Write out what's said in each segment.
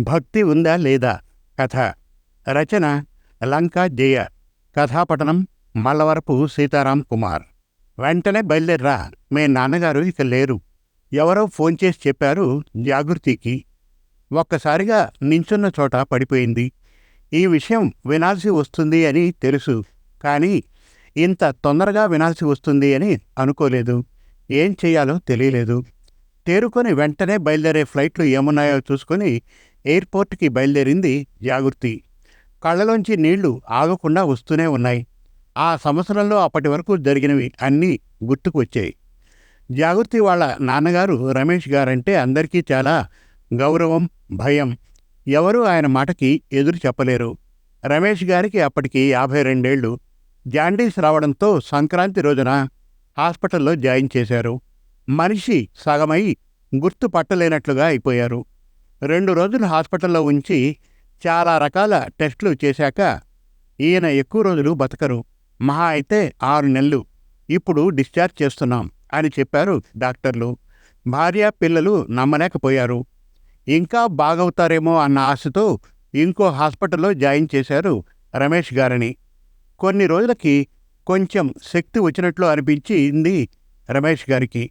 భక్తి ఉందా లేదా? కథ. రచన లంకా జయ. కథాపఠనం మల్లవరపు సీతారాం కుమార్. వెంటనే బయలుదేర్రా. మీ నాన్నగారు ఇక లేరు. ఎవరో ఫోన్ చేసి చెప్పారు జాగృతికి. ఒక్కసారిగా నించున్న చోట పడిపోయింది. ఈ విషయం వినాల్సి వస్తుంది అని తెలుసు. కానీ ఇంత తొందరగా వినాల్సి వస్తుంది అని అనుకోలేదు. ఏం చేయాలో తెలియలేదు. తేరుకొని వెంటనే బయలుదేరే ఫ్లైట్లు ఏమున్నాయో చూసుకొని ఎయిర్పోర్ట్కి బయలుదేరింది జాగృతి. కళ్ళలోంచి నీళ్ళు ఆగకుండా వస్తూనే ఉన్నాయి. ఆ సంవత్సరంలో అప్పటి వరకు జరిగినవి అన్నీ గుర్తుకు వచ్చాయి జాగృతి వాళ్ళ నాన్నగారు రమేష్ గారంటే అందరికీ చాలా గౌరవం భయం. ఎవరూ ఆయన మాటకి ఎదురు చెప్పలేరు. రమేష్ గారికి అప్పటికి యాభై రెండేళ్ళు. జాండీస్ రావడంతో సంక్రాంతి రోజున హాస్పిటల్లో జాయిన్ చేశారు. మనిషి సగమై గుర్తు పట్టలేనట్లుగా అయిపోయారు. రెండు రోజులు హాస్పిటల్లో ఉంచి చాలా రకాల టెస్టులు చేశాక ఈయన ఎక్కువ రోజులు బతకరు. మహా అయితే ఆరు నెలలు. ఇప్పుడు డిశ్చార్జ్ చేస్తున్నాం అని చెప్పారు డాక్టర్లు. భార్య పిల్లలు నమ్మలేకపోయారు. ఇంకా బాగవుతారేమో అన్న ఆశతో ఇంకో హాస్పిటల్లో జాయిన్ చేశారు రమేష్ గారని. కొన్ని రోజులకి కొంచెం శక్తి వచ్చినట్లు అనిపించింది రమేష్ గారికి.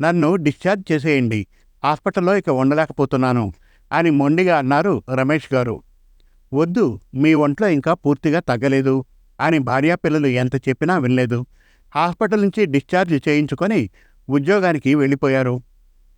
నన్ను డిశ్చార్జ్ చేసేయండి. హాస్పిటల్లో ఇక ఉండలేకపోతున్నాను అని మొండిగా అన్నారు రమేష్ గారు. వద్దు మీ ఒంట్లో ఇంకా పూర్తిగా తగ్గలేదు అని భార్యా పిల్లలు ఎంత చెప్పినా వినలేదు. హాస్పిటల్ నుంచి డిశ్చార్జ్ చేయించుకొని ఉద్యోగానికి వెళ్ళిపోయారు.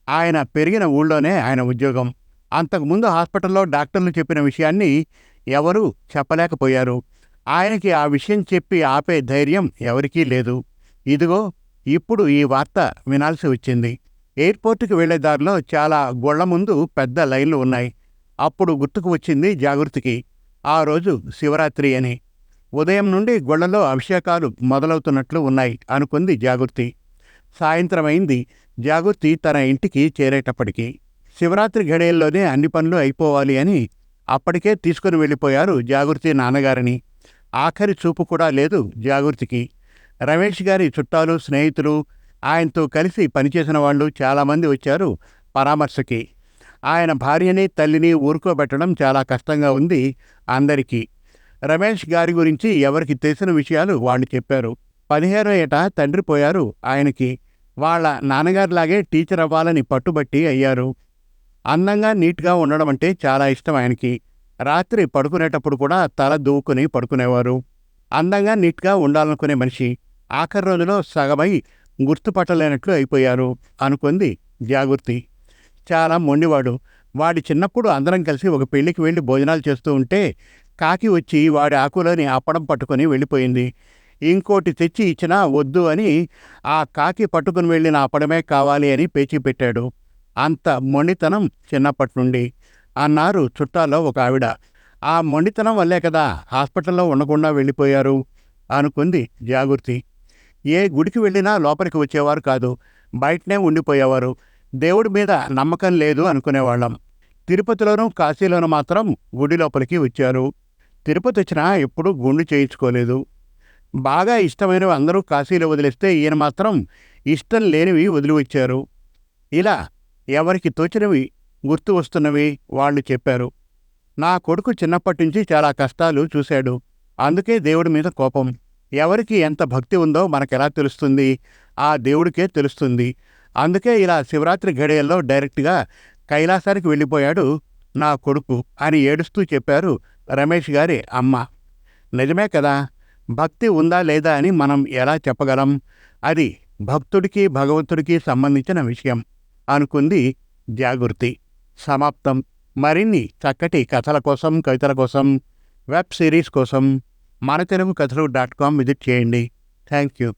ఆయన పెరిగిన ఊళ్ళోనే ఆయన ఉద్యోగం. అంతకుముందు హాస్పిటల్లో డాక్టర్లు చెప్పిన విషయాన్ని ఎవరూ చెప్పలేకపోయారు. ఆయనకి ఆ విషయం చెప్పి ఆపే ధైర్యం ఎవరికీ లేదు. ఇదిగో ఇప్పుడు ఈ వార్త వినాల్సి వచ్చింది. ఎయిర్పోర్ట్కి వెళ్ళే దారిలో చాలా గొళ్ళ ముందు పెద్ద లైన్లు ఉన్నాయి. అప్పుడు గుర్తుకు వచ్చింది జాగృతికి. ఆ రోజు శివరాత్రి అని. ఉదయం నుండి గొళ్ళలో అభిషేకాలు మొదలవుతున్నట్లు ఉన్నాయి అనుకుంది జాగృతి. సాయంత్రం అయింది. జాగృతి తన ఇంటికి చేరేటప్పటికి. శివరాత్రి ఘడియల్లోనే అన్ని పనులు అయిపోవాలి అని అప్పటికే తీసుకుని వెళ్ళిపోయారు జాగృతి నాన్నగారిని. ఆఖరి చూపు కూడా లేదు జాగృతికి. రమేష్ గారి చుట్టాలు స్నేహితులు ఆయనతో కలిసి పనిచేసిన వాళ్ళు చాలామంది వచ్చారు పరామర్శకి. ఆయన భార్యని తల్లిని ఊరుకోబెట్టడం చాలా కష్టంగా ఉంది అందరికీ. రమేష్ గారి గురించి ఎవరికి తెలిసిన విషయాలు వాళ్ళు చెప్పారు. పదిహేనో ఏట తండ్రి పోయారు ఆయనకి. వాళ్ళ నాన్నగారిలాగే టీచర్ అవ్వాలని పట్టుబట్టి అయ్యారు. అందంగా నీట్గా ఉండడం అంటే చాలా ఇష్టం ఆయనకి. రాత్రి పడుకునేటప్పుడు కూడా తల దూకుని పడుకునేవారు. అందంగా నీట్గా ఉండాలనుకునే మనిషి. ఆఖరి రోజులో సగమై గుర్తుపట్టలేనట్లు అయిపోయారు అనుకుంది జాగృతి. చాలా మొండివాడు. వాడి చిన్నప్పుడు అందరం కలిసి ఒక పెళ్ళికి వెళ్ళి భోజనాలు చేస్తూ ఉంటే కాకి వచ్చి వాడి ఆకులని అప్పడం పట్టుకొని వెళ్ళిపోయింది. ఇంకోటి తెచ్చి ఇచ్చినా వద్దు అని ఆ కాకి పట్టుకుని వెళ్ళిన అప్పడమే కావాలి అని పేచీ పెట్టాడు. అంత మొండితనం చిన్నప్పటి నుండి అన్నారు చుట్టాల్లో ఒక ఆవిడ. ఆ మొండితనం వల్లే కదా హాస్పిటల్లో ఉండకుండా వెళ్ళిపోయారు అనుకుంది జాగృతి. ఏ గుడికి వెళ్ళినా లోపలికి వచ్చేవారు కాదు. బయటనే ఉండిపోయేవారు. దేవుడి మీద నమ్మకం లేదు అనుకునేవాళ్ళం. తిరుపతిలోనూ కాశీలోనూ మాత్రం గుడి లోపలికి వచ్చారు. తిరుపతి వచ్చినా ఎప్పుడూ గుండు చేయించుకోలేదు. బాగా ఇష్టమైనవి అందరూ కాశీలో వదిలేస్తే ఈయన మాత్రం ఇష్టం లేనివి వదిలి వచ్చారు. ఇలా ఎవరికి తోచినవి గుర్తు వస్తున్నవి వాళ్ళు చెప్పారు. నా కొడుకు చిన్నప్పటి నుంచి చాలా కష్టాలు చూశాడు. అందుకే దేవుడి మీద కోపం. ఎవరికి ఎంత భక్తి ఉందో మనకెలా తెలుస్తుంది? ఆ దేవుడికే తెలుస్తుంది. అందుకే ఇలా శివరాత్రి గడియల్లో డైరెక్ట్గా కైలాసానికి వెళ్ళిపోయాడు నా కొడుకు అని ఏడుస్తూ చెప్పారు రమేష్ గారి అమ్మ. నిజమే కదా? భక్తి ఉందా లేదా అని మనం ఎలా చెప్పగలం? అది భక్తుడికి భగవంతుడికి సంబంధించిన విషయం అనుకుంది జాగృతి. సమాప్తం. మరిన్ని చక్కటి కథల కోసం కవితల కోసం వెబ్ సిరీస్ కోసం మన తెలుగు కథలు డాట్ కామ్ విజిట్ చేయండి. Thank you.